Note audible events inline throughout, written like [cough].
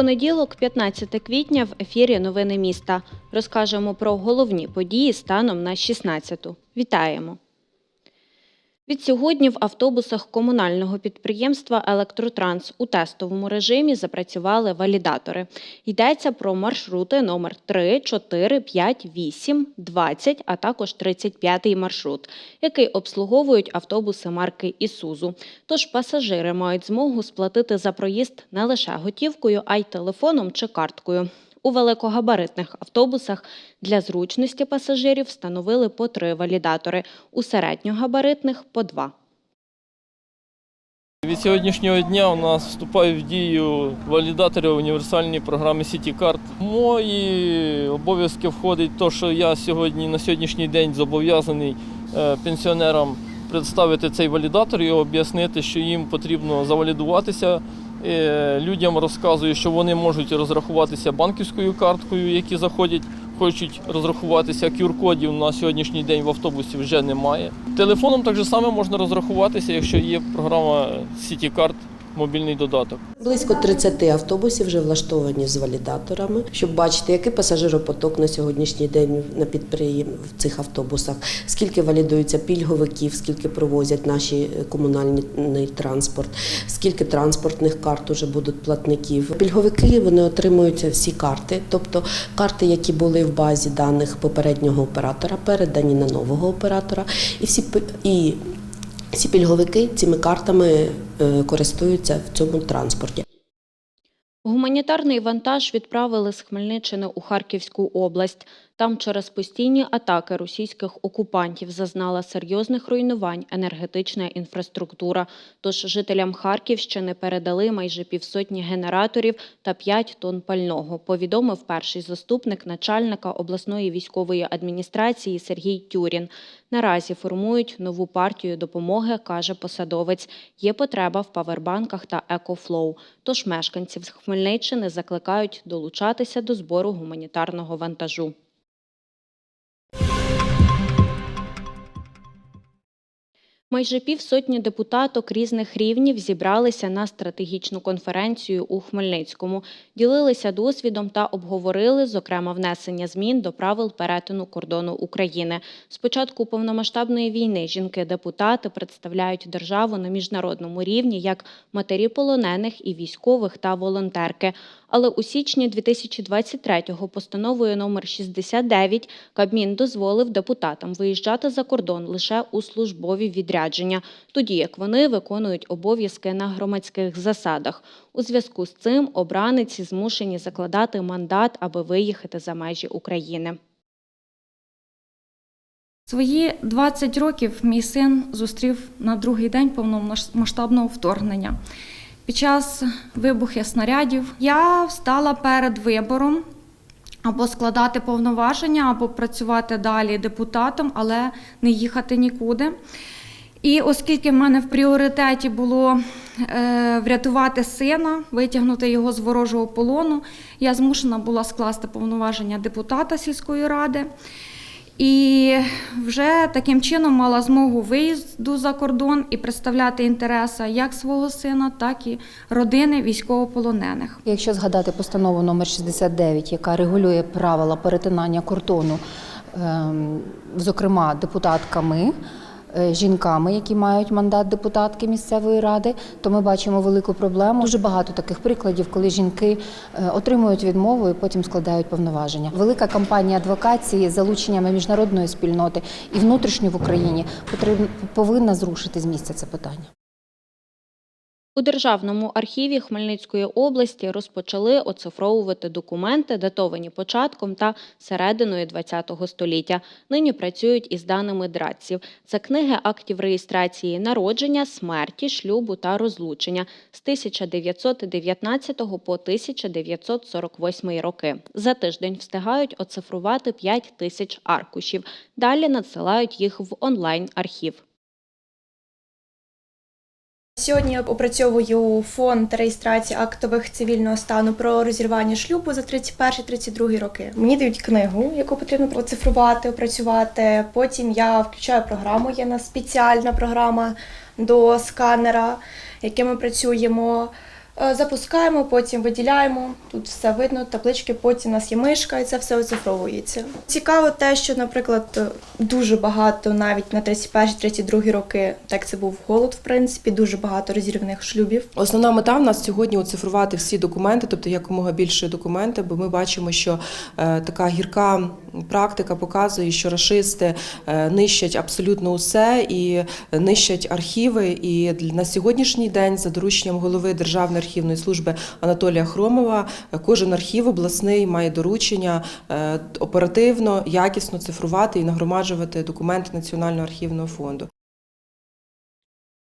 Понеділок, 15 квітня, в ефірі Новини міста. Розкажемо про головні події станом на 16-ту. Вітаємо! Відсьогодні в автобусах комунального підприємства Електротранс у тестовому режимі запрацювали валідатори. Йдеться про маршрути номер 3, 4, 5, 8, 20, а також 35 маршрут, який обслуговують автобуси марки Ісузу. Тож пасажири мають змогу сплатити за проїзд не лише готівкою, а й телефоном чи карткою. У великогабаритних автобусах для зручності пасажирів встановили по три валідатори, у середньогабаритних – по два. Від сьогоднішнього дня у нас вступають в дію валідатори універсальної програми. В Мої обов'язки входить те, що я сьогодні на сьогоднішній день зобов'язаний е, пенсіонерам представити цей валідатор і об'яснити, що їм потрібно завалідуватися. Е, Людям розказую, що вони можуть розрахуватися банківською карткою, які заходять, хочуть розрахуватися. QR-кодів на сьогоднішній день в автобусі вже немає. Телефоном так само можна розрахуватися, якщо є програма CityCard, мобільний додаток. Близько 30 автобусів вже влаштовані з валідаторами, щоб бачити, який пасажиропоток на сьогоднішній день на підприєм в цих автобусах, скільки валідується пільговиків, скільки провозять наші комунальний транспорт, скільки транспортних карт уже будуть платників. Пільговики вони отримують всі карти, тобто карти, які були в базі даних попереднього оператора, передані на нового оператора, і всі і всі пільговики цими картами е, користуються в цьому транспорті. Гуманітарний вантаж відправили з Хмельниччини у Харківську область. Там через постійні атаки російських окупантів зазнала серйозних руйнувань енергетична інфраструктура. Тож жителям Харківщини передали майже півсотні генераторів та 5 тонн пального, повідомив перший заступник начальника обласної військової адміністрації Сергій Тюрін. Наразі формують нову партію допомоги, каже посадовець. Є потреба в павербанках та екофлоу. Тож мешканців з Хмельниччини закликають долучатися до збору гуманітарного вантажу. Майже півсотні депутаток різних рівнів зібралися на стратегічну конференцію у Хмельницькому, ділилися досвідом та обговорили, зокрема, внесення змін до правил перетину кордону України. З початку повномасштабної війни жінки-депутати представляють державу на міжнародному рівні як матері полонених і військових та волонтерки. Але у січні 2023-го постановою номер 69 Кабмін дозволив депутатам виїжджати за кордон лише у службові відрядження, тоді як вони виконують обов'язки на громадських засадах. У зв'язку з цим обраниці змушені закладати мандат, аби виїхати за межі України. Свої 20 років мій син зустрів на другий день повномасштабного вторгнення. Під час вибухів снарядів я встала перед вибором або складати повноваження, або працювати далі депутатом, але не їхати нікуди. І оскільки в мене в пріоритеті було е, врятувати сина, витягнути його з ворожого полону, я змушена була скласти повноваження депутата сільської ради. І вже таким чином мала змогу виїзду за кордон і представляти інтереси як свого сина, так і родини військовополонених. Якщо згадати постанову номер 69, яка регулює правила перетинання кордону, ем, зокрема депутатками. Е, Жінками, які мають мандат депутатки місцевої ради, то ми бачимо велику проблему. Дуже багато таких прикладів, коли жінки е, отримують відмову і потім складають повноваження. Велика кампанія адвокації з залученнями міжнародної спільноти і внутрішньо в Україні повинна зрушити з місця це питання. У Державному архіві Хмельницької області розпочали оцифровувати документи, датовані початком та серединою ХХ століття. Нині працюють із даними драдців. Це книги актів реєстрації народження, смерті, шлюбу та розлучення з 1919 по 1948 роки. За тиждень встигають оцифрувати 5 тисяч аркушів. Далі надсилають їх в онлайн-архів. Сьогодні я опрацьовую фонд реєстрації актових цивільного стану про розірвання шлюбу за 31-32 роки. Мені дають книгу, яку потрібно процифрувати, опрацювати. Потім я включаю програму. Є на спеціальна програма до сканера, яким ми працюємо. Е, Запускаємо, потім виділяємо. Тут все видно, таблички, потім у нас є мишка, і це все оцифровується. Цікаво те, що, наприклад, дуже багато навіть на 31-32 роки, так це був голод, в принципі, дуже багато розірваних шлюбів. Основна мета в нас сьогодні оцифрувати всі документи, тобто якомога більше документи, бо ми бачимо, що е, така гірка практика показує, що рашисти е, нищать абсолютно усе і нищать архіви. І на сьогоднішній день, за дорученням голови Державної архівної служби Анатолія Хромова, кожен архів обласний має доручення е, оперативно, якісно цифрувати і нагромаджувати документи Національного архівного фонду.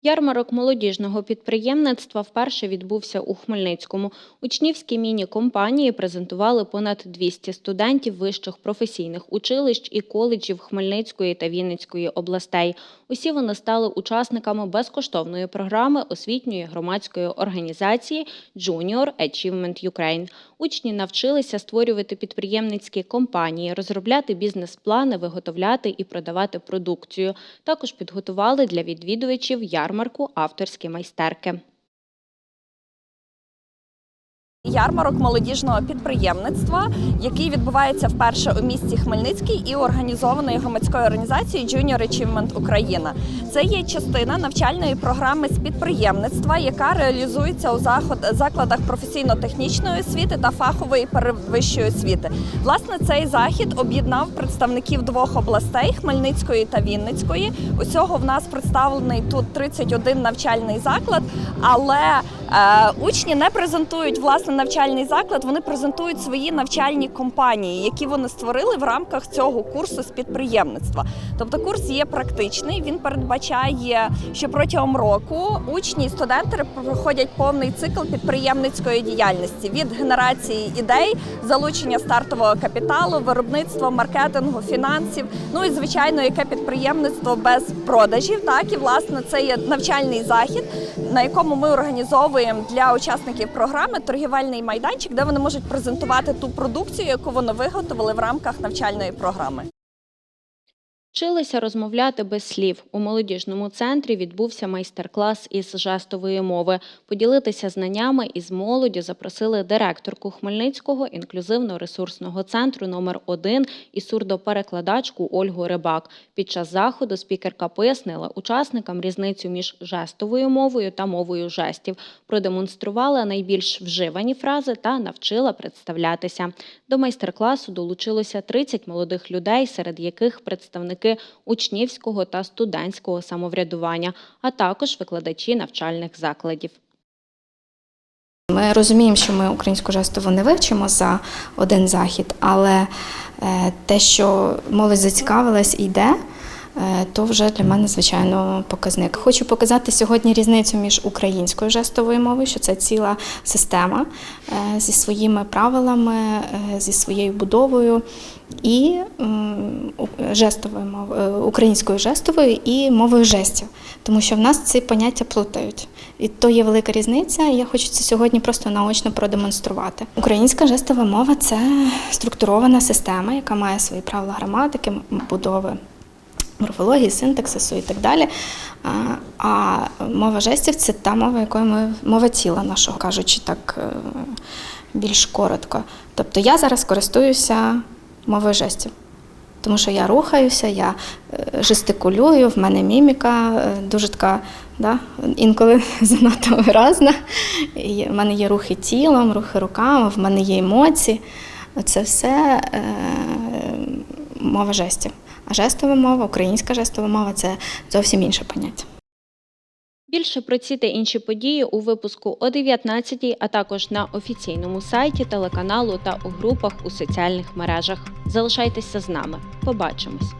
Ярмарок молодіжного підприємництва вперше відбувся у Хмельницькому. Учнівські міні-компанії презентували понад 200 студентів вищих професійних училищ і коледжів Хмельницької та Вінницької областей. Усі вони стали учасниками безкоштовної програми освітньої громадської організації Junior Achievement Ukraine. Учні навчилися створювати підприємницькі компанії, розробляти бізнес-плани, виготовляти і продавати продукцію. Також підготували для відвідувачів ярмарку авторські майстерки. Ярмарок молодіжного підприємництва, який відбувається вперше у місті Хмельницький і організований громадською організацією Junior Achievement Україна. Це є частина навчальної програми з підприємництва, яка реалізується у закладах професійно-технічної освіти та фахової перевищої освіти. Власне, цей захід об'єднав представників двох областей Хмельницької та Вінницької. Усього в нас представлений тут 31 навчальний заклад, але Учні не презентують власне навчальний заклад, вони презентують свої навчальні компанії, які вони створили в рамках цього курсу з підприємництва. Тобто курс є практичний. Він передбачає, що протягом року учні і студенти проходять повний цикл підприємницької діяльності від генерації ідей, залучення стартового капіталу, виробництва, маркетингу, фінансів. Ну і звичайно, яке підприємництво без продажів. Так і власне це є навчальний захід, на якому ми організовуємо для учасників програми торгівельний майданчик, де вони можуть презентувати ту продукцію, яку вони виготовили в рамках навчальної програми. Вчилися розмовляти без слів. У молодіжному центрі відбувся майстер-клас із жестової мови. Поділитися знаннями із молоді запросили директорку Хмельницького інклюзивно-ресурсного центру номер 1 і сурдоперекладачку Ольгу Рибак. Під час заходу спікерка пояснила учасникам різницю між жестовою мовою та мовою жестів, продемонструвала найбільш вживані фрази та навчила представлятися. До майстер-класу долучилося 30 молодих людей, серед яких представники учнівського та студентського самоврядування, а також викладачі навчальних закладів. Ми розуміємо, що ми українську жестову не вивчимо за один захід, але е, те, що молодь зацікавилась йде, то вже для мене звичайно показник. Хочу показати сьогодні різницю між українською жестовою мовою, що це ціла система е, зі своїми правилами, е, зі своєю будовою. І жестовою мовою, українською жестовою і мовою жестів, тому що в нас ці поняття плутають. І то є велика різниця. і Я хочу це сьогодні просто наочно продемонструвати. Українська жестова мова це структурована система, яка має свої правила граматики, будови морфології, синтаксису і так далі. А, мова жестів це та мова, якою ми мова тіла нашого, кажучи так е, більш коротко. Тобто я зараз користуюся мовою жестів. Тому що я рухаюся, я е, жестикулюю, в мене міміка е, дуже така, да, інколи [laughs] занадто виразна. І В мене є рухи тілом, рухи руками, в мене є емоції. Це все е, мова жестів. А жестова мова, українська жестова мова це зовсім інше поняття. Більше про ці та інші події у випуску о 19 а також на офіційному сайті телеканалу та у групах у соціальних мережах. Залишайтеся з нами. Побачимось!